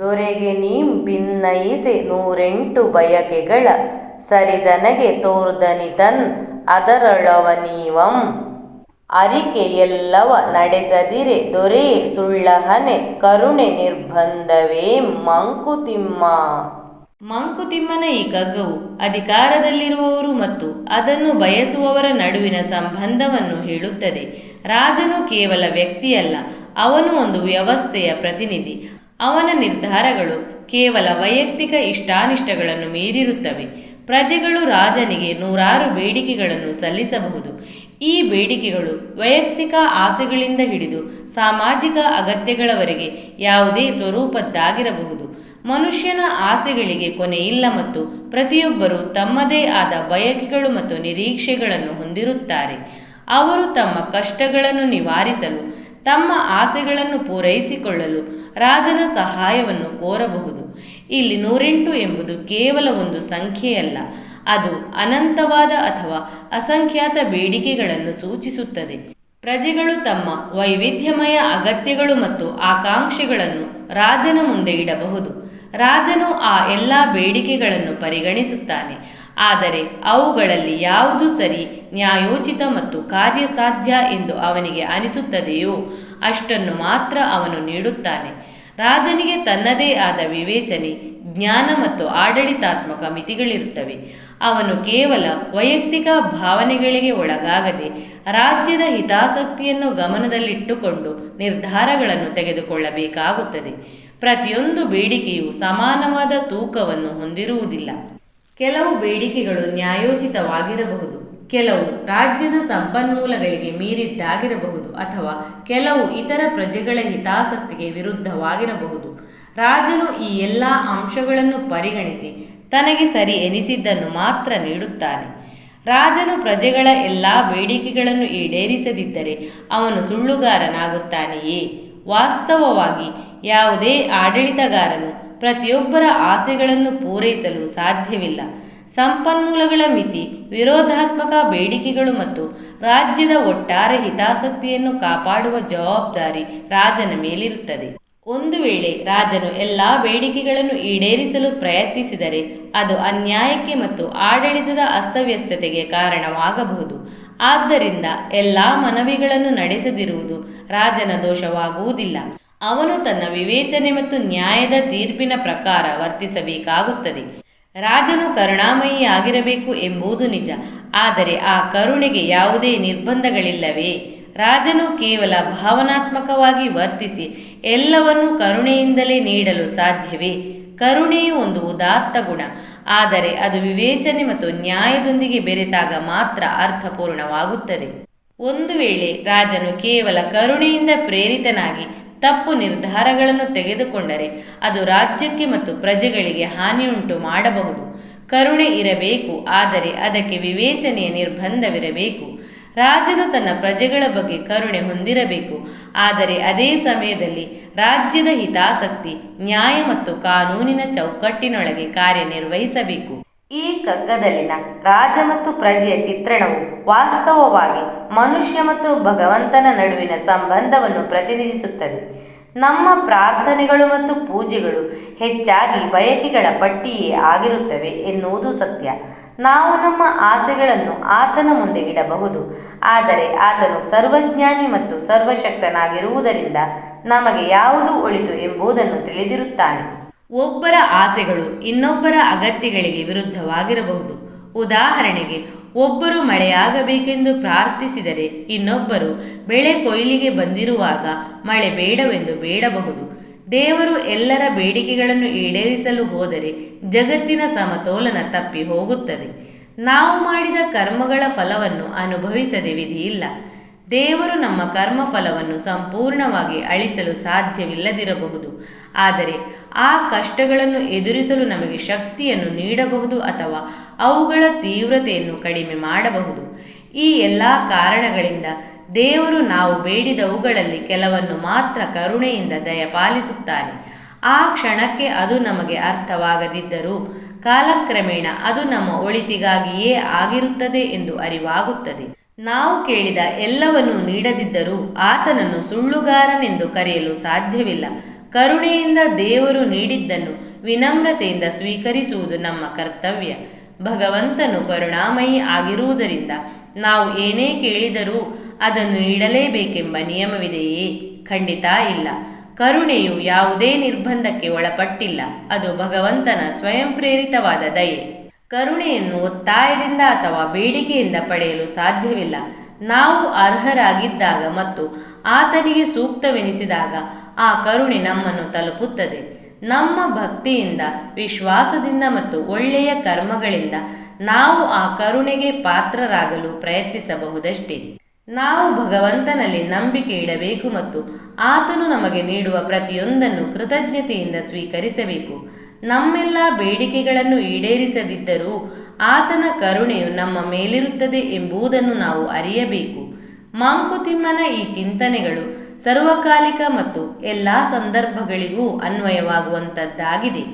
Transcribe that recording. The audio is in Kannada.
ದೊರೆಗೆ ನೀಂ ಭಿನ್ನಯಿಸೆ ನೂರೆಂಟು ಬಯಕೆಗಳ. ಸರಿದನಗೆ ತೋರ್ದನಿತನ್ ಅದರೊಳವ ನೀವಂ. ಅರಿಕೆ ಎಲ್ಲವ ನಡೆಸದಿರೆ ದೊರೆ ಸುಳ್ಳಹನೆ ಕರುಣೆ ನಿರ್ಬಂಧವೇ ಮಂಕುತಿಮ್ಮ. ಮಂಕುತಿಮ್ಮನ ಈ ಕಗ್ಗವು ಅಧಿಕಾರದಲ್ಲಿರುವವರು ಮತ್ತು ಅದನ್ನು ಬಯಸುವವರ ನಡುವಿನ ಸಂಬಂಧವನ್ನು ಹೇಳುತ್ತದೆ. ರಾಜನು ಕೇವಲ ವ್ಯಕ್ತಿಯಲ್ಲ, ಅವನು ಒಂದು ವ್ಯವಸ್ಥೆಯ ಪ್ರತಿನಿಧಿ. ಅವನ ನಿರ್ಧಾರಗಳು ಕೇವಲ ವೈಯಕ್ತಿಕ ಇಷ್ಟಾನಿಷ್ಟಗಳನ್ನು ಮೀರಿರುತ್ತವೆ. ಪ್ರಜೆಗಳು ರಾಜನಿಗೆ ನೂರಾರು ಬೇಡಿಕೆಗಳನ್ನು ಸಲ್ಲಿಸಬಹುದು. ಈ ಬೇಡಿಕೆಗಳು ವೈಯಕ್ತಿಕ ಆಸೆಗಳಿಂದ ಹಿಡಿದು ಸಾಮಾಜಿಕ ಅಗತ್ಯಗಳವರೆಗೆ ಯಾವುದೇ ಸ್ವರೂಪದ್ದಾಗಿರಬಹುದು. ಮನುಷ್ಯನ ಆಸೆಗಳಿಗೆ ಕೊನೆಯಿಲ್ಲ ಮತ್ತು ಪ್ರತಿಯೊಬ್ಬರೂ ತಮ್ಮದೇ ಆದ ಬಯಕೆಗಳು ಮತ್ತು ನಿರೀಕ್ಷೆಗಳನ್ನು ಹೊಂದಿರುತ್ತಾರೆ. ಅವರು ತಮ್ಮ ಕಷ್ಟಗಳನ್ನು ನಿವಾರಿಸಲು ತಮ್ಮ ಆಸೆಗಳನ್ನು ಪೂರೈಸಿಕೊಳ್ಳಲು ರಾಜನ ಸಹಾಯವನ್ನು ಕೋರಬಹುದು. ಇಲ್ಲಿ ನೂರೆಂಟು ಎಂಬುದು ಕೇವಲ ಒಂದು ಸಂಖ್ಯೆಯಲ್ಲ, ಅದು ಅನಂತವಾದ ಅಥವಾ ಅಸಂಖ್ಯಾತ ಬೇಡಿಕೆಗಳನ್ನು ಸೂಚಿಸುತ್ತದೆ. ಪ್ರಜೆಗಳು ತಮ್ಮ ವೈವಿಧ್ಯಮಯ ಅಗತ್ಯಗಳು ಮತ್ತು ಆಕಾಂಕ್ಷೆಗಳನ್ನು ರಾಜನ ಮುಂದೆ ಇಡಬಹುದು. ರಾಜನು ಆ ಎಲ್ಲ ಬೇಡಿಕೆಗಳನ್ನು ಪರಿಗಣಿಸುತ್ತಾನೆ. ಆದರೆ ಅವುಗಳಲ್ಲಿ ಯಾವುದು ಸರಿ, ನ್ಯಾಯೋಚಿತ ಮತ್ತು ಕಾರ್ಯಸಾಧ್ಯ ಎಂದು ಅವನಿಗೆ ಅನಿಸುತ್ತದೆಯೋ ಅಷ್ಟನ್ನು ಮಾತ್ರ ಅವನು ನೀಡುತ್ತಾನೆ. ರಾಜನಿಗೆ ತನ್ನದೇ ಆದ ವಿವೇಚನೆ ಜ್ಞಾನ ಮತ್ತು ಆಡಳಿತಾತ್ಮಕ ಮಿತಿಗಳಿರುತ್ತವೆ. ಅವನು ಕೇವಲ ವೈಯಕ್ತಿಕ ಭಾವನೆಗಳಿಗೆ ಒಳಗಾಗದೆ ರಾಜ್ಯದ ಹಿತಾಸಕ್ತಿಯನ್ನು ಗಮನದಲ್ಲಿಟ್ಟುಕೊಂಡು ನಿರ್ಧಾರಗಳನ್ನು ತೆಗೆದುಕೊಳ್ಳಬೇಕಾಗುತ್ತದೆ. ಪ್ರತಿಯೊಂದು ಬೇಡಿಕೆಯು ಸಮಾನವಾದ ತೂಕವನ್ನು ಹೊಂದಿರುವುದಿಲ್ಲ. ಕೆಲವು ಬೇಡಿಕೆಗಳು ನ್ಯಾಯೋಚಿತವಾಗಿರಬಹುದು. ಕೆಲವು ರಾಜ್ಯದ ಸಂಪನ್ಮೂಲಗಳಿಗೆ ಮೀರಿದ್ದಾಗಿರಬಹುದು ಅಥವಾ ಕೆಲವು ಇತರ ಪ್ರಜೆಗಳ ಹಿತಾಸಕ್ತಿಗೆ ವಿರುದ್ಧವಾಗಿರಬಹುದು. ರಾಜನು ಈ ಎಲ್ಲ ಅಂಶಗಳನ್ನು ಪರಿಗಣಿಸಿ ತನಗೆ ಸರಿ ಎನಿಸಿದ್ದನ್ನು ಮಾತ್ರ ನೀಡುತ್ತಾನೆ. ರಾಜನು ಪ್ರಜೆಗಳ ಎಲ್ಲ ಬೇಡಿಕೆಗಳನ್ನು ಈಡೇರಿಸದಿದ್ದರೆ ಅವನು ಸುಳ್ಳುಗಾರನಾಗುತ್ತಾನೆಯೇ? ವಾಸ್ತವವಾಗಿ ಯಾವುದೇ ಆಡಳಿತಗಾರನು ಪ್ರತಿಯೊಬ್ಬರ ಆಸೆಗಳನ್ನು ಪೂರೈಸಲು ಸಾಧ್ಯವಿಲ್ಲ. ಸಂಪನ್ಮೂಲಗಳ ಮಿತಿ, ವಿರೋಧಾತ್ಮಕ ಬೇಡಿಕೆಗಳು ಮತ್ತು ರಾಜ್ಯದ ಒಟ್ಟಾರೆ ಹಿತಾಸಕ್ತಿಯನ್ನು ಕಾಪಾಡುವ ಜವಾಬ್ದಾರಿ ರಾಜನ ಮೇಲಿರುತ್ತದೆ. ಒಂದು ವೇಳೆ ರಾಜನು ಎಲ್ಲ ಬೇಡಿಕೆಗಳನ್ನು ಈಡೇರಿಸಲು ಪ್ರಯತ್ನಿಸಿದರೆ ಅದು ಅನ್ಯಾಯಕ್ಕೆ ಮತ್ತು ಆಡಳಿತದ ಅಸ್ತವ್ಯಸ್ತತೆಗೆ ಕಾರಣವಾಗಬಹುದು. ಆದ್ದರಿಂದ ಎಲ್ಲ ಮನವಿಗಳನ್ನು ನಡೆಸದಿರುವುದು ರಾಜನ ದೋಷವಾಗುವುದಿಲ್ಲ. ಅವನು ತನ್ನ ವಿವೇಚನೆ ಮತ್ತು ನ್ಯಾಯದ ತೀರ್ಪಿನ ಪ್ರಕಾರ ವರ್ತಿಸಬೇಕಾಗುತ್ತದೆ. ರಾಜನು ಕರುಣಾಮಯಿಯಾಗಿರಬೇಕು ಎಂಬುದು ನಿಜ. ಆದರೆ ಆ ಕರುಣೆಗೆ ಯಾವುದೇ ನಿರ್ಬಂಧಗಳಿಲ್ಲವೇ? ರಾಜನು ಕೇವಲ ಭಾವನಾತ್ಮಕವಾಗಿ ವರ್ತಿಸಿ ಎಲ್ಲವನ್ನೂ ಕರುಣೆಯಿಂದಲೇ ನೀಡಲು ಸಾಧ್ಯವೇ? ಕರುಣೆಯು ಒಂದು ಉದಾತ್ತ ಗುಣ. ಆದರೆ ಅದು ವಿವೇಚನೆ ಮತ್ತು ನ್ಯಾಯದೊಂದಿಗೆ ಬೆರೆತಾಗ ಮಾತ್ರ ಅರ್ಥಪೂರ್ಣವಾಗುತ್ತದೆ. ಒಂದು ವೇಳೆ ರಾಜನು ಕೇವಲ ಕರುಣೆಯಿಂದ ಪ್ರೇರಿತನಾಗಿ ತಪ್ಪು ನಿರ್ಧಾರಗಳನ್ನು ತೆಗೆದುಕೊಂಡರೆ ಅದು ರಾಜ್ಯಕ್ಕೆ ಮತ್ತು ಪ್ರಜೆಗಳಿಗೆ ಹಾನಿಯುಂಟು ಮಾಡಬಹುದು. ಕರುಣೆ ಇರಬೇಕು, ಆದರೆ ಅದಕ್ಕೆ ವಿವೇಚನೆಯ ನಿರ್ಬಂಧವಿರಬೇಕು. ರಾಜನು ತನ್ನ ಪ್ರಜೆಗಳ ಬಗ್ಗೆ ಕರುಣೆ ಹೊಂದಿರಬೇಕು. ಆದರೆ ಅದೇ ಸಮಯದಲ್ಲಿ ರಾಜ್ಯದ ಹಿತಾಸಕ್ತಿ, ನ್ಯಾಯ ಮತ್ತು ಕಾನೂನಿನ ಚೌಕಟ್ಟಿನೊಳಗೆ ಕಾರ್ಯನಿರ್ವಹಿಸಬೇಕು. ಈ ಕಗ್ಗದಲ್ಲಿನ ರಾಜ ಮತ್ತು ಪ್ರಜೆಯ ಚಿತ್ರಣವು ವಾಸ್ತವವಾಗಿ ಮನುಷ್ಯ ಮತ್ತು ಭಗವಂತನ ನಡುವಿನ ಸಂಬಂಧವನ್ನು ಪ್ರತಿನಿಧಿಸುತ್ತದೆ. ನಮ್ಮ ಪ್ರಾರ್ಥನೆಗಳು ಮತ್ತು ಪೂಜೆಗಳು ಹೆಚ್ಚಾಗಿ ಬಯಕೆಗಳ ಪಟ್ಟಿಯೇ ಆಗಿರುತ್ತವೆ ಎನ್ನುವುದು ಸತ್ಯ. ನಾವು ನಮ್ಮ ಆಸೆಗಳನ್ನು ಆತನ ಮುಂದೆ ಇಡಬಹುದು. ಆದರೆ ಆತನು ಸರ್ವಜ್ಞಾನಿ ಮತ್ತು ಸರ್ವಶಕ್ತನಾಗಿರುವುದರಿಂದ ನಮಗೆ ಯಾವುದು ಒಳಿತು ಎಂಬುದನ್ನು ತಿಳಿದಿರುತ್ತಾನೆ. ಒಬ್ಬರ ಆಸೆಗಳು ಇನ್ನೊಬ್ಬರ ಅಗತ್ಯಗಳಿಗೆ ವಿರುದ್ಧವಾಗಿರಬಹುದು. ಉದಾಹರಣೆಗೆ, ಒಬ್ಬರು ಮಳೆಯಾಗಬೇಕೆಂದು ಪ್ರಾರ್ಥಿಸಿದರೆ ಇನ್ನೊಬ್ಬರು ಬೆಳೆ ಕೊಯ್ಲಿಗೆ ಬಂದಿರುವಾಗ ಮಳೆ ಬೇಡವೆಂದು ಬೇಡಬಹುದು. ದೇವರು ಎಲ್ಲರ ಬೇಡಿಕೆಗಳನ್ನು ಈಡೇರಿಸಲು ಹೋದರೆ ಜಗತ್ತಿನ ಸಮತೋಲನ ತಪ್ಪಿ ಹೋಗುತ್ತದೆ. ನಾವು ಮಾಡಿದ ಕರ್ಮಗಳ ಫಲವನ್ನು ಅನುಭವಿಸದೆ ವಿಧಿಯಿಲ್ಲ. ದೇವರು ನಮ್ಮ ಕರ್ಮ ಫಲವನ್ನು ಸಂಪೂರ್ಣವಾಗಿ ಅಳಿಸಲು ಸಾಧ್ಯವಿಲ್ಲದಿರಬಹುದು. ಆದರೆ ಆ ಕಷ್ಟಗಳನ್ನು ಎದುರಿಸಲು ನಮಗೆ ಶಕ್ತಿಯನ್ನು ನೀಡಬಹುದು ಅಥವಾ ಅವುಗಳ ತೀವ್ರತೆಯನ್ನು ಕಡಿಮೆ ಮಾಡಬಹುದು. ಈ ಎಲ್ಲ ಕಾರಣಗಳಿಂದ ದೇವರು ನಾವು ಬೇಡಿದವುಗಳಲ್ಲಿ ಕೆಲವನ್ನು ಮಾತ್ರ ಕರುಣೆಯಿಂದ ದಯಪಾಲಿಸುತ್ತಾನೆ. ಆ ಕ್ಷಣಕ್ಕೆ ಅದು ನಮಗೆ ಅರ್ಥವಾಗದಿದ್ದರೂ ಕಾಲಕ್ರಮೇಣ ಅದು ನಮ್ಮ ಒಳಿತಿಗಾಗಿಯೇ ಆಗಿರುತ್ತದೆ ಎಂದು ಅರಿವಾಗುತ್ತದೆ. ನಾವು ಕೇಳಿದ ಎಲ್ಲವನ್ನೂ ನೀಡದಿದ್ದರೂ ಆತನನ್ನು ಸುಳ್ಳುಗಾರನೆಂದು ಕರೆಯಲು ಸಾಧ್ಯವಿಲ್ಲ. ಕರುಣೆಯಿಂದ ದೇವರು ನೀಡಿದ್ದನ್ನು ವಿನಮ್ರತೆಯಿಂದ ಸ್ವೀಕರಿಸುವುದು ನಮ್ಮ ಕರ್ತವ್ಯ. ಭಗವಂತನು ಕರುಣಾಮಯಿ ಆಗಿರುವುದರಿಂದ ನಾವು ಏನೇ ಕೇಳಿದರೂ ಅದನ್ನು ನೀಡಲೇಬೇಕೆಂಬ ನಿಯಮವಿದೆಯೇ? ಖಂಡಿತ ಇಲ್ಲ. ಕರುಣೆಯು ಯಾವುದೇ ನಿರ್ಬಂಧಕ್ಕೆ ಒಳಪಟ್ಟಿಲ್ಲ. ಅದು ಭಗವಂತನ ಸ್ವಯಂ ಪ್ರೇರಿತವಾದ ದಯೆ. ಕರುಣೆಯನ್ನು ಒತ್ತಾಯದಿಂದ ಅಥವಾ ಬೇಡಿಕೆಯಿಂದ ಪಡೆಯಲು ಸಾಧ್ಯವಿಲ್ಲ. ನಾವು ಅರ್ಹರಾಗಿದ್ದಾಗ ಮತ್ತು ಆತನಿಗೆ ಸೂಕ್ತವೆನಿಸಿದಾಗ ಆ ಕರುಣೆ ನಮ್ಮನ್ನು ತಲುಪುತ್ತದೆ. ನಮ್ಮ ಭಕ್ತಿಯಿಂದ, ವಿಶ್ವಾಸದಿಂದ ಮತ್ತು ಒಳ್ಳೆಯ ಕರ್ಮಗಳಿಂದ ನಾವು ಆ ಕರುಣೆಗೆ ಪಾತ್ರರಾಗಲು ಪ್ರಯತ್ನಿಸಬಹುದಷ್ಟೇ? ನಾವು ಭಗವಂತನಲ್ಲಿ ನಂಬಿಕೆ ಇಡಬೇಕು ಮತ್ತು ಆತನು ನಮಗೆ ನೀಡುವ ಪ್ರತಿಯೊಂದನ್ನು ಕೃತಜ್ಞತೆಯಿಂದ ಸ್ವೀಕರಿಸಬೇಕು. ನಮ್ಮೆಲ್ಲ ಬೇಡಿಕೆಗಳನ್ನು ಈಡೇರಿಸದಿದ್ದರೂ ಆತನ ಕರುಣೆಯು ನಮ್ಮ ಮೇಲಿರುತ್ತದೆ ಎಂಬುದನ್ನು ನಾವು ಅರಿಯಬೇಕು. ಮಂಕುತಿಮ್ಮನ ಈ ಚಿಂತನೆಗಳು ಸರ್ವಕಾಲಿಕ ಮತ್ತು ಎಲ್ಲ ಸಂದರ್ಭಗಳಿಗೂ ಅನ್ವಯವಾಗುವಂಥದ್ದಾಗಿದೆ